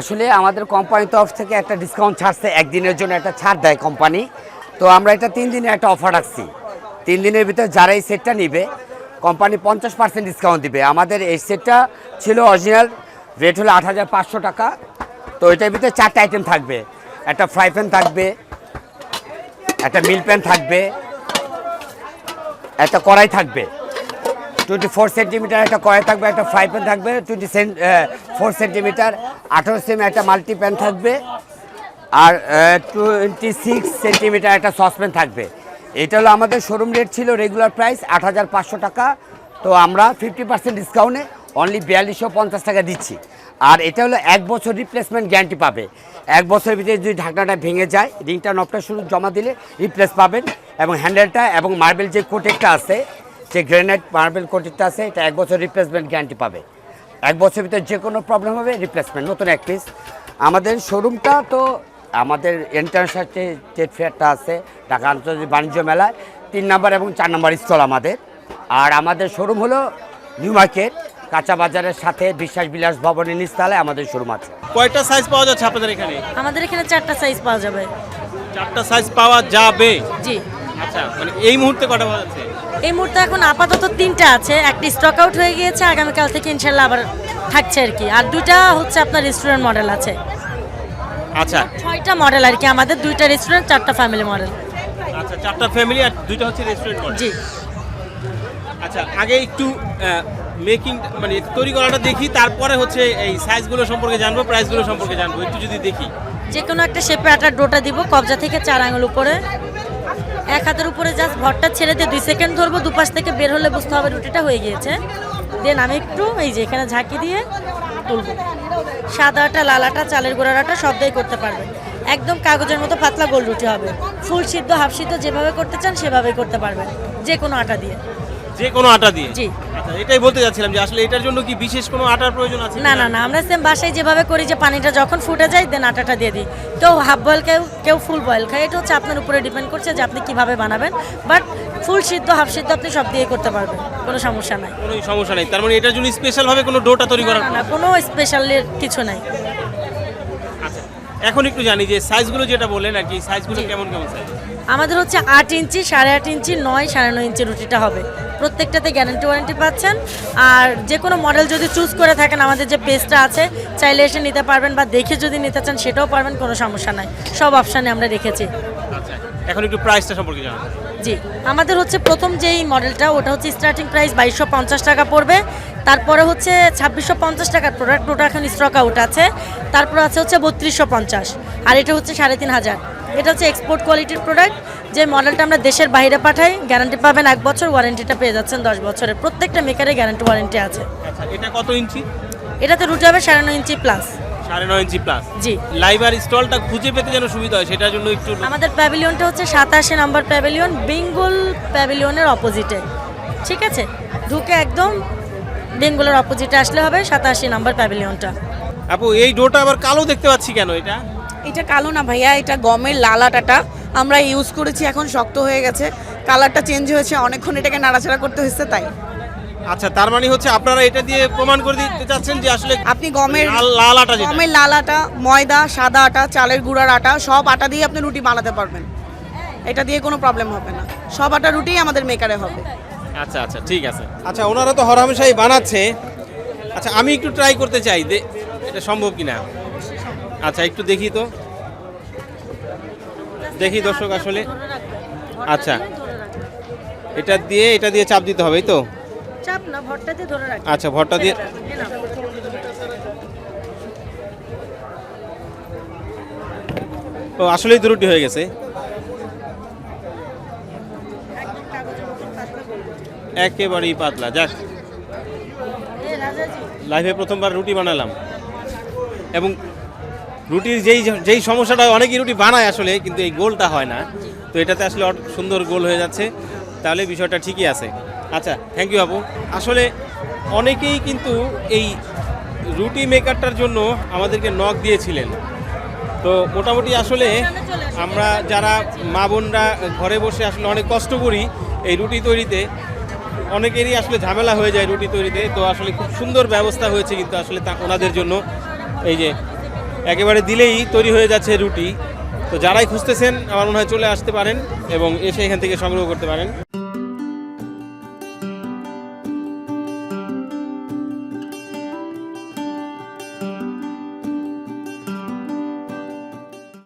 আসলে আমাদের কোম্পানি তরফ থেকে একটা ডিসকাউন্ট ছাড়ছে, একদিনের জন্য একটা ছাড় দেয় কোম্পানি তো আমরা এটা তিন দিনের একটা অফার রাখছি। তিন দিনের ভিতরে যারা এই সেটটা নিবে কোম্পানি পঞ্চাশ পার্সেন্ট ডিসকাউন্ট দিবে। আমাদের এই সেটটা ছিল অরিজিনাল রেট হলো আট হাজার পাঁচশো টাকা। তো এটার ভিতরে চারটে আইটেম থাকবে। একটা ফ্রাই প্যান থাকবে, একটা মিল প্যান থাকবে, একটা কড়াই থাকবে। টোয়েন্টি ফোর সেন্টিমিটার একটা কড়াই থাকবে, একটা ফ্রাই প্যান থাকবে, টোয়েন্টি সেন ফোর সেন্টিমিটার, আঠারো সেম একটা মাল্টি প্যান থাকবে, আর টোয়েন্টি সিক্স সেন্টিমিটার একটা সসপ্যান থাকবে। এটা হলো আমাদের শোরুম রেট ছিল রেগুলার প্রাইস আট হাজার পাঁচশো টাকা, তো আমরা ফিফটি পার্সেন্ট ডিসকাউন্টে অনলি বিয়াল্লিশশো পঞ্চাশ টাকা দিচ্ছি। আর এটা হলো এক বছর রিপ্লেসমেন্ট গ্যারান্টি পাবে। এক বছরের ভিতরে যদি ঢাকনাটা ভেঙে যায় রিংটা নবটা শুরু জমা দিলে রিপ্লেস পাবেন এবং হ্যান্ডেলটা এবং মার্বেল যে কোটেকটা আছে যে গ্রেনাইট মার্বেল কোটেকটা আছে এটা এক বছর রিপ্লেসমেন্ট গ্যারান্টি পাবে। এক বছর ভিতরে যে কোনো প্রবলেম হবে রিপ্লেসমেন্ট নতুন এক পিস আমাদের শোরুমটা তো আমাদের ইন্টারন্যাশনাল ট্রেড ফেয়ারটা আছে ঢাকা আন্তর্জাতিক বাণিজ্য মেলায় তিন নম্বর এবং চার নম্বর স্টল আমাদের। আর আমাদের শোরুম হলো নিউ মার্কেট কাঁচা বাজারের সাথে বিশ্বাস বিলাস ভবনের নিচতলায় আমাদের শোরুম আছে। কয়টা সাইজ পাওয়া যাচ্ছে আপনাদের এখানে? আমাদের এখানে চারটা সাইজ পাওয়া যাবে। চারটা সাইজ পাওয়া যাবে। জি। আচ্ছা মানে এই মুহূর্তে কটা যাচ্ছে এই মুহূর্তে এখন আপাতত তিনটা আছে। একটা স্টক আউট হয়ে গিয়েছে আগামীকাল থেকে ইনশাল্লাহ আবার থাকছে আর কি। আর দুইটা হচ্ছে আপনার রেস্টুরেন্ট মডেল আছে। আচ্ছা। ছয়টা মডেল আর কি আমাদের দুইটা রেস্টুরেন্ট চারটা ফ্যামিলি মডেল আচ্ছা চারটা ফ্যামিলি আর দুইটা হচ্ছে রেস্টুরেন্ট মডেল জি। আচ্ছা আগে একটু মেকিং মানে তৈরি করাটা দেখি তারপরে হচ্ছে এই সাইজগুলো সম্পর্কে জানব প্রাইসগুলো সম্পর্কে জানব একটু যদি দেখি। যে কোনো একটা শেপে আটার ডোটা দিব কবজা থেকে চার আঙুল উপরে। এক হাতের উপরে জাস্ট ভরটা ছেড়ে দিয়ে দুই সেকেন্ড ধরবো, দুপাশ থেকে বের হলে বুঝতে হবে রুটিটা হয়ে গিয়েছে। দেন আমি একটু এই যে এখানে ঝাঁকি দিয়ে তুলবো। সাদা আটা লাল আটা চালের গোড়ার আটা দিয়ে করতে পারবেন একদম কাগজের মতো পাতলা গোল রুটি হবে। ফুল সিদ্ধ, হাফ সিদ্ধ যেভাবে করতে চান সেভাবে করতে পারবেন যে কোনো আটা দিয়ে। যে কোনো আটা দিয়ে? জি। আচ্ছা এটাই বলতে যাচ্ছিলাম যে আসলে এটার জন্য কি বিশেষ কোনো আটার প্রয়োজন আছে না না না আমরা সেম বাসায় যেভাবে করি যে পানিটা যখন ফুটে যায় দেন আটাটা দিয়ে দিই। কেউ হাফ বয়েল কেউ কেউ ফুল বয়েল খায়। এটা হচ্ছে আপনার উপরে ডিপেন্ড করছে যে আপনি কীভাবে বানাবেন। বাট ফুল সিদ্ধ হাফ সিদ্ধ আপনি সব দিয়ে করতে পারবেন। কোনো সমস্যা নাই। কোনো সমস্যা নেই। তার মানে এটার জন্য স্পেশাল ভাবে কোনো ডোটা তৈরি করার না না কোনো স্পেশাল কিছু নাই। আচ্ছা এখন একটু জানি যে সাইজগুলো যেটা বললেন আর কি সাইজগুলো কেমন কেমন সাইজ আমাদের হচ্ছে আট ইঞ্চি সাড়ে আট ইঞ্চি নয় সাড়ে নয় ইঞ্চি রুটিটা হবে। প্রত্যেকটাতে গ্যারান্টি ওয়ারেন্টি পাচ্ছেন। আর যে কোনো মডেল যদি চুজ করে থাকেন আমাদের যে পেজটা আছে চাইলে এসে নিতে পারবেন বা দেখে যদি নিতে চান সেটাও পারবেন কোনো সমস্যা নাই। সব অপশানে আমরা রেখেছি। আচ্ছা এখন একটু প্রাইসটা সম্পর্কে জানাব জি আমাদের হচ্ছে প্রথম যেই মডেলটা ওটা হচ্ছে স্টার্টিং প্রাইস বাইশশো পঞ্চাশ টাকা পড়বে। তারপরে হচ্ছে ছাব্বিশশো পঞ্চাশ টাকার প্রোডাক্ট ওটা এখন স্টক আউট আছে। তারপর আছে হচ্ছে বত্রিশশো পঞ্চাশ। আর এটা হচ্ছে সাড়ে তিন হাজার। এটা হচ্ছে এক্সপোর্ট কোয়ালিটির প্রোডাক্ট যে মডেলটা আমরা দেশের বাইরে পাঠাই গ্যারান্টি পাবেন এক বছর ওয়ারেন্টিটা পেয়ে যাচ্ছেন দশ বছরের। প্রত্যেকটা মেকারে গ্যারান্টি ওয়ারেন্টি আছে। আচ্ছা এটা কত ইঞ্চি? এটাতে রুটে হবে সাড়ে নয় ইঞ্চি প্লাস সাড়ে নয় ইঞ্চি প্লাস জি। লাইভ আর স্টলটা খুঁজে পেতে যেন সুবিধা হয় সেটার জন্য একটু আমাদের প্যাভিলিয়নটা হচ্ছে সাতাশি নম্বর প্যাভিলিয়ন বেঙ্গল প্যাভিলিয়নের অপোজিটে ঠিক আছে? ঢুকে একদম বেঙ্গলের অপোজিটে আসলে হবে সাতাশি নম্বর প্যাভিলিয়নটা। আপু এই ডোটা আবার কালো দেখতে পাচ্ছি কেন এটা? এটা কালো না ভাইয়া এটা গমের লাল আটাটা আমরা ইউজ করেছি এখন শক্ত হয়ে গেছে। কালারটা চেঞ্জ হয়েছে অনেকক্ষণ এটাকে নাড়াচাড়া করতে হয়েছে তাই। আচ্ছা তার মানে হচ্ছে আপনারা এটা দিয়ে প্রমাণ করে দিতে চাচ্ছেন যে আসলে আপনি গমের লাল আটা যেটা। গমের লাল আটা ময়দা সাদা আটা চালের গুঁড়ার আটা সব আটা দিয়ে আপনি রুটি বানাতে পারবেন। এটা দিয়ে কোনো প্রবলেম হবে না। সব আটা রুটি আমাদের মেকারে হবে। আচ্ছা আচ্ছা ঠিক আছে। আচ্ছা ওনারা তো হরহামেশাই বানাচ্ছে। আচ্ছা আমি একটু ট্রাই করতে চাই এটা সম্ভব কিনা। আচ্ছা একটু দেখি তো। দেখি দর্শক আসলে। আচ্ছা। এটা দিয়ে এটা দিয়ে চাপ দিতে হবে তো? চাপ না ভরটা দিয়ে ধরে রাখি আচ্ছা ভরটা দিয়ে ও আসলেই তো রুটি হয়ে গেছে। একেবারেই পাতলা। যাক। লাইফে প্রথমবার রুটি বানালাম। এবং রুটির যেই যেই সমস্যাটা হয়, অনেকেই রুটি বানায় আসলে কিন্তু এই গোলটা হয় না। তো এটাতে আসলে সুন্দর গোল হয়ে যাচ্ছে। তাহলে বিষয়টা ঠিকই আছে। আচ্ছা থ্যাংক ইউ আপু আসলে অনেকেই কিন্তু এই রুটি মেকারটার জন্য আমাদেরকে নখ দিয়েছিলেন। তো মোটামুটি আসলে আমরা যারা মা বোনরা ঘরে বসে আসলে অনেক কষ্ট করি এই রুটি তৈরিতে। অনেকেরই আসলে ঝামেলা হয়ে যায় রুটি তৈরিতে, তো আসলে খুব সুন্দর ব্যবস্থা হয়েছে কিন্তু আসলে তা ওনাদের জন্য। এই যে, একেবারে দিলেই তৈরি হয়ে যাচ্ছে রুটি। তো যারাই খুঁজতেছেন, আমার মনে হয় চলে আসতে পারেন এবং এসে এখান থেকে সংগ্রহ করতে পারেন।